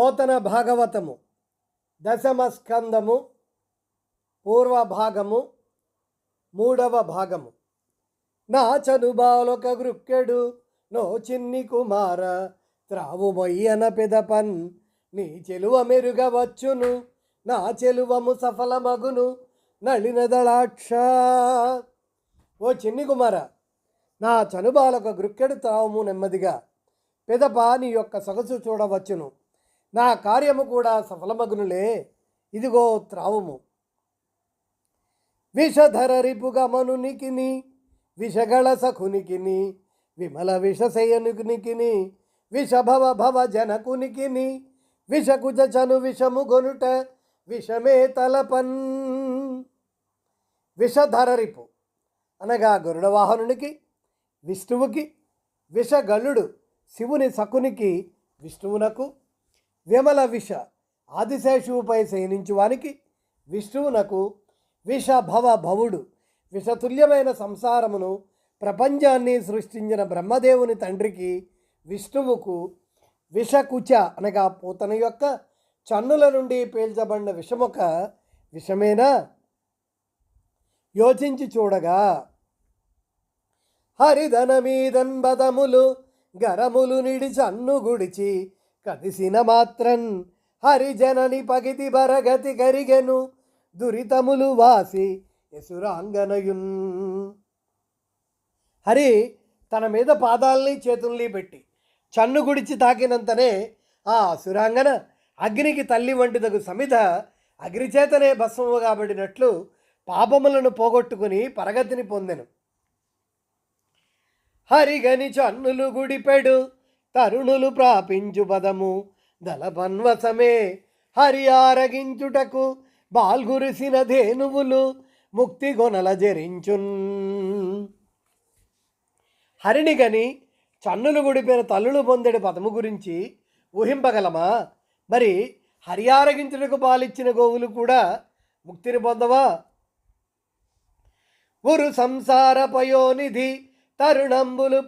పోతన భాగవతము దశమ స్కందము పూర్వ భాగము మూడవ భాగము. నా చనుబాలొక గృక్కెడు నో చిన్ని కుమార త్రావు మొయ్యన పెదపన్ నీ చెలువ మెరుగవచ్చును నా చెలువము సఫలమగును నళినదళాక్ష. ఓ చిన్ని కుమార నా చనుబాలొక గృక్కెడు త్రావుము నెమ్మదిగా పెదప నీ యొక్క సొగసు చూడవచ్చును. నా కార్యము కూడా సఫలమగునులే. ఇదిగో త్రావుము. విషధర రిపుగమనునికిని విషగళ సఖునికిని విమల విషశయనునికిని విషభవ భవ జనకునికిని విషకుజ చను విషము గొనుట విషమే తలపన్. విషధర రిపు అనగా గరుడ వాహనునికి విష్ణువుకి విషగలుడు శివుని సకునికి విష్ణువునకు విమల విష. ఆదిశేషువుపై శయనించువానికి విష్ణువునకు విష భవ భవుడు. విషతుల్యమైన సంసారమును ప్రపంచాన్ని సృష్టించిన బ్రహ్మదేవుని తండ్రికి విష్ణువుకు విషకుచ అనగా పూతన యొక్క చన్నుల నుండి పీల్చబడిన విషమొక విషమేనా? యోచించి చూడగా హరిధనమీదన్ బదములు గరములు నిడి చన్ను గుడిచి కదిసిన మాత్రన్ హరిజనని పగితి బరగతి కరిగెను దురితములు వాసి యసురాంగనయున్ హరి తన మీద పాదాలని చేతుల్ని పెట్టి చన్ను గుడిచి తాకినంతనే ఆ అసురాంగన అగ్నికి తల్లి వంటిదగు సమిధ అగ్నిచేతనే భస్మము కాబడినట్లు పాపములను పోగొట్టుకుని పరగతిని పొందెను. హరిగని చన్నులు గుడిపెడు తరుణులు ప్రాపించు పదము. దళపన్వసమే హరి ఆరగించుటకు బాల్గురిసిన ధేనువులు ముక్తి గొనల జరించున్. హరిని గని చన్నులు గుడిపిన తల్లులు పొందడి పదము గురించి ఊహింపగలమా? మరి హరియారగించుటకు పాలిచ్చిన గోవులు కూడా ముక్తిని పొందవా? గురు సంసార పయోనిధి తరుణంబులు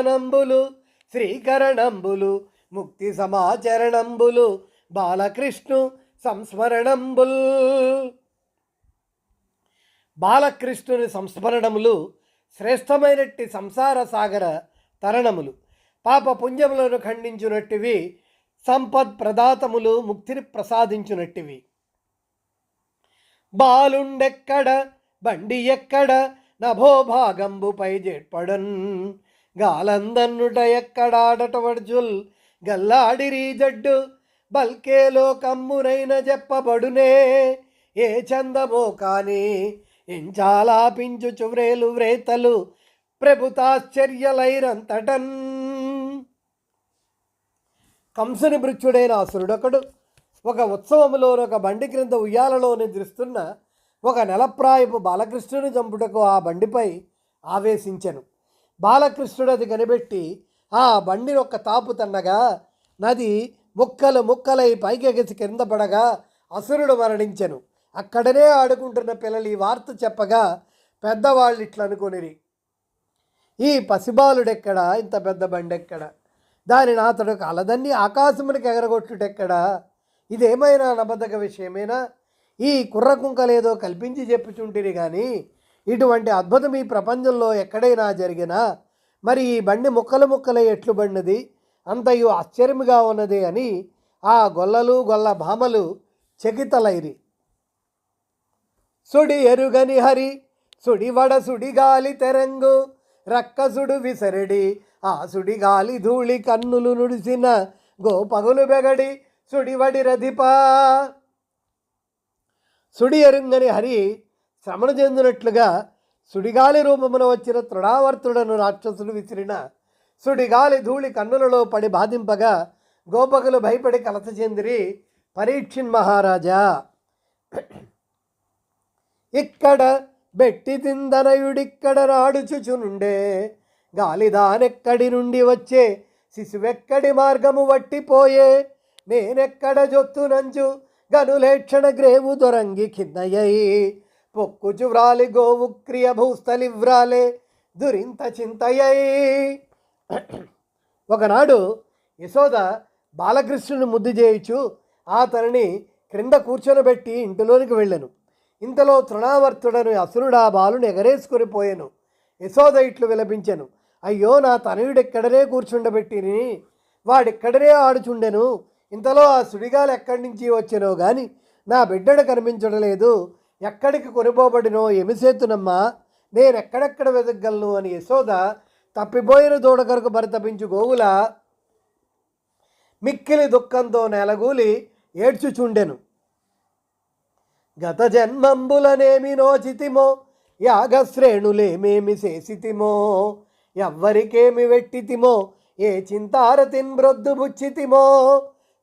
నంబులు శ్రీకరణంబులు ముక్తి సమాచరణంబులు బాలకృష్ణు సంస్మరణంబుల్. బాలకృష్ణుని సంస్మరణములు శ్రేష్టమైనట్టి సంసార సాగర తరణములు. పాప పుణ్యములను ఖండించునట్టివి సంపద్ ప్రదాతములు ముక్తిని ప్రసాదించునట్టివి. బాలుండెక్కడ బండి ఎక్కడ నభోభాగంబుపై జెట్పడన్ గాలందన్నుట ఎక్కడాడటవడ్జుల్ గల్లాడిరి జడ్డు బల్కేలో కమ్మునైన చెప్పబడునే ఏ చందమో కాని ఎంచాలాపించు చువ్రేలు వ్రేతలు ప్రభుతాశ్చర్యలైరంతటన్. కంసుని భృత్యుడైన అసురుడొకడు ఒక ఉత్సవములో ఒక బండి క్రింద ఉయ్యాలలో నిద్రిస్తున్న ఒక నెలప్రాయపు బాలకృష్ణుని చంపుటకు ఆ బండిపై ఆవేశించెను. బాలకృష్ణుడు అది కనిపెట్టి ఆ బండిని ఒక్క తాపు తన్నగా నది ముక్కలు ముక్కలై పైకెగసి కింద పడగా అసురుడు మరణించెను. అక్కడనే ఆడుకుంటున్న పిల్లలు ఈ వార్త చెప్పగా పెద్దవాళ్ళు ఇట్లా అనుకొనిరి. ఈ పసిబాలుడెక్కడ? ఇంత పెద్ద బండి ఎక్కడ దానిని అతడు కలదన్ని ఆకాశమునికి ఎగరగొట్టుటెక్కడా? ఇదేమైనా నబద్ధక విషయమేనా? ఈ కుర్రకుంకలేదో కల్పించి చెప్పుచుంటిరి కానీ ఇటువంటి అద్భుతం ఈ ప్రపంచంలో ఎక్కడైనా జరిగినా మరి ఈ బండి ముక్కలు ముక్కలే ఎట్లు బండిది అంతయు ఆశ్చర్యముగా ఉన్నది అని ఆ గొల్లలు గొల్ల భామలు చకితలైరి. సుడి ఎరుగని హరి సుడి వడ సుడి గాలి తెరంగు రక్కసుడు విసరడి ఆ సుడి గాలి ధూళి కన్నులు నుడిసిన గోపగులు బెగడి సుడివడి రధిపా సుడి ఎరుంగని హరి శ్రమణ చెందినట్లుగా సుడిగాలి రూపమున వచ్చిన తృణావర్తుడను రాక్షసులు విసిరిన సుడిగాలి ధూళి కన్నులలో పడి బాధింపగా గోపకులు భయపడి కలత చెందిరి పరీక్షిన్ మహారాజా. ఇక్కడ బెట్టి తిందనయుడిక్కడ రాడుచుచునుండే గాలిదానెక్కడి నుండి వచ్చే శిశువెక్కడి మార్గము వట్టిపోయే నేనెక్కడ జొత్తునంచు గనులేక్షణ గ్రేవు దొరంగి కిందయ్యై పొక్కుచు వ్రాలి గోవు క్రియ భూస్థలి వ్రాలే దురింత చింతయ్యై ఒకనాడు యశోద బాలకృష్ణుని ముద్దు చేయించు అతనిని క్రింద కూర్చొనబెట్టి ఇంటిలోనికి వెళ్ళాను. ఇంతలో తృణావర్తుడను అసురుడా బాలుని ఎగరేసుకుని పోయాను. యశోద ఇట్లు విలపించాను. అయ్యో నా తనయుడెక్కడనే కూర్చుండబెట్టిని వాడిక్కడనే ఆడుచుండెను? ఇంతలో ఆ సుడిగాలు ఎక్కడి నుంచి వచ్చానో కానీ నా బిడ్డడు కనిపించడలేదు ఎక్కడికి కొనిపోబడినో ఎమిసేతునమ్మా నేరెక్కడెక్కడ ఎక్కడెక్కడ వెతకగలను అని యశోద తప్పిపోయిన దూడ కొరకు గోవుల మిక్కిలి దుఃఖంతో నెలగూలి ఏడ్చుచుండెను. గత జన్మంబులనేమి నోచితిమో యాగశ్రేణులేమేమి చేసితిమో ఎవ్వరికేమి వెట్టితిమో ఏ చింతారతిన్ బ్రొద్దు బుచ్చితిమో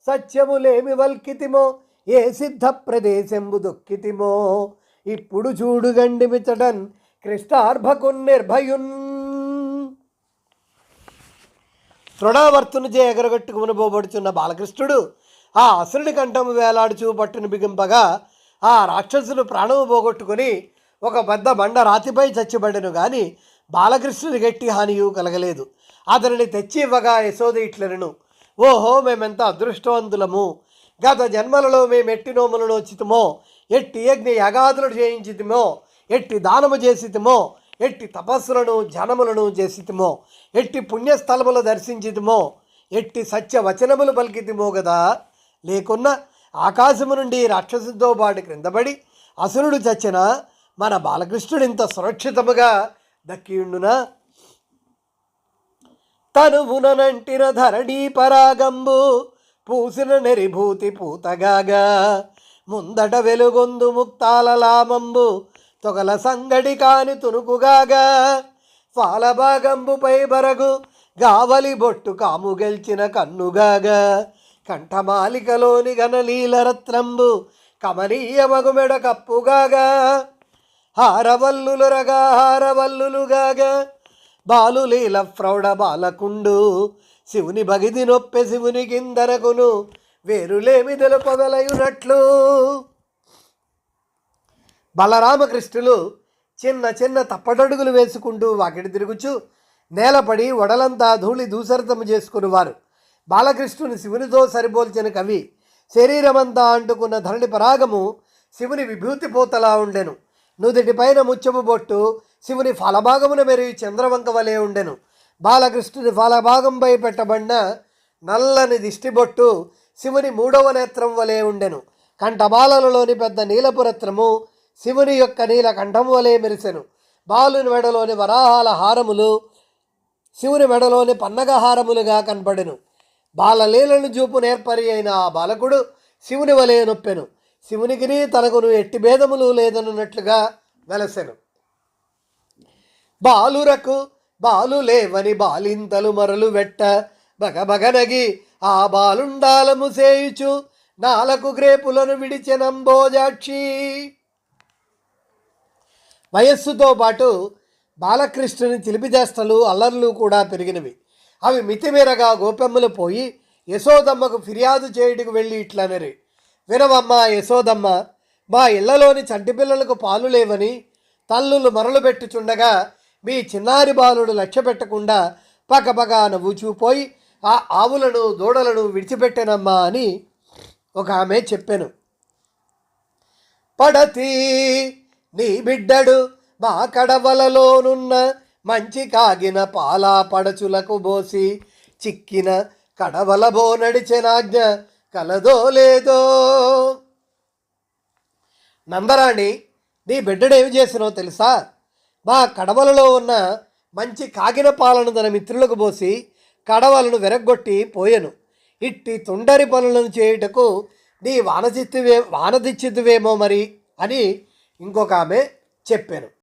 సత్యములేమి వల్కితిమో ఏ సిద్ధ ప్రదేశంబు దొక్కితిమో ఇప్పుడు చూడుగండి మిచటన్ కృష్ణార్భకున్ నిర్భయున్ తృణావర్తునిచే ఎగరగొట్టుకుని పోబడుచున్న బాలకృష్ణుడు ఆ అసురుడి కంఠము వేలాడుచూ పట్టును బిగింపగా ఆ రాక్షసులు ప్రాణము పోగొట్టుకుని ఒక పెద్ద బండ రాతిపై చచ్చిబడెను గాని బాలకృష్ణుని గట్టి హానియు కలగలేదు. అతనిని తెచ్చి ఇవ్వగా యశోద ఇట్లనను. ఓహో మేమెంత అదృష్టవంతులము. గత జన్మలలో మేము ఎట్టి నోములను వచ్చితమో ఎట్టి యజ్ఞ యాగాదులు చేయించితిమో ఎట్టి దానము చేసితమో ఎట్టి తపస్సులను జనములను చేసితమో ఎట్టి పుణ్యస్థలములు దర్శించితమో ఎట్టి సత్య వచనములు పలికితమో కదా లేకున్న ఆకాశము నుండి రాక్షసుతో పాటు క్రిందపడి అసురుడు చచ్చిన మన బాలకృష్ణుడు ఇంత సురక్షితముగా దక్కియుండునా తనువునంటిన ధరణీ పరాగంబు పూసిన నెరిభూతి పూతగాగా ముందట వెలుగొందు ముక్తాల లామంబు తొగల సంగడి కాని తునుకుగాగా పాలభాగంబుపై బరగు గావలి బొట్టు కాము గెల్చిన కన్నుగాగా. కంఠమాలికలోని గనలీలరత్నంబు కమనీయ మగుమెడ కప్పుగాగా. హారవల్లులురగా హారవల్లులుగాగా. బాలులీల ప్రౌఢ బాలకుండు శివుని భగిది నొప్పె శివుని కిందనకును వేరులేమి తెలుపగలయునట్లు బలరామకృష్ణులు చిన్న చిన్న తప్పటడుగులు వేసుకుంటూ వాకిటి తిరుగుచు నేలపడి వడలంతా ధూళి దూసరితము చేసుకునివారు. బాలకృష్ణుని శివునితో సరిపోల్చిన కవి శరీరమంతా అంటుకున్న ధరణి పరాగము శివుని విభూతి పోతలా ఉండెను. నుదుటిపైన ముచ్చము బొట్టు శివుని ఫలభాగమున మెరుగు చంద్రవంక వలె ఉండెను. బాలకృష్ణుని ఫలభాగంపై పెట్టబడిన నల్లని దిష్టిబొట్టు శివుని మూడవ నేత్రం వలె ఉండెను. కంఠబాలలలోని పెద్ద నీలపురత్రము శివుని యొక్క నీల కంఠం వలె మెరిసెను. బాలుని మెడలోని వరాహాల హారములు శివుని మెడలోని పన్నగ హారములుగా కనపడెను బాలలీలను చూపు నేర్పరి అయిన ఆ బాలకుడు శివుని వలె నొప్పెను. శివునికిని తనకును ఎట్టి భేదములు లేదనున్నట్లుగా వెలసెను. బాలురకు బాలు లేవని బాలింతలు మరలు వెట్ట. బగబగనగి ఆ బాలుండాలము సేయుచు నాలకు గ్రేపులను విడిచెనంబోజాక్షి వయస్సుతో పాటు బాలకృష్ణుని చిలిపిచేష్టలు అల్లర్లు కూడా పెరిగినవి. అవి మితిమీరగా గోపెమ్మలు పోయి యశోదమ్మకు ఫిర్యాదు చేయుటకు వెళ్ళి ఇట్లనరి. వినవమ్మ యశోదమ్మ మా ఇళ్ళలోని చంటి పిల్లలకు పాలు లేవని తల్లులు మరలు పెట్టుచుండగా మీ చిన్నారి బాలుడు లక్ష్య పెట్టకుండా పకపక నవ్వుచూపోయి ఆ ఆవులను దూడలను విడిచిపెట్టనమ్మా అని ఒక ఆమె చెప్పాను. పడతి నీ బిడ్డడు మా కడవలలోనున్న మంచి కాగిన పాలా పడచులకు బోసి చిక్కిన కడవల బో నడిచెనాజ్ఞ కలదో లేదో. నందరాణి నీ బిడ్డడేమి చేసినో తెలుసా? మా కడవలలో ఉన్న మంచి కాగిన పాలను తన మిత్రులకు పోసి కడవలను వెరగొట్టి పోయెను. ఇట్టి తుండరి పనులను చేయుటకు నీ వానచిత్తువే వానదిచ్చితువేమో మరి అని ఇంకొక ఆమె చెప్పాను.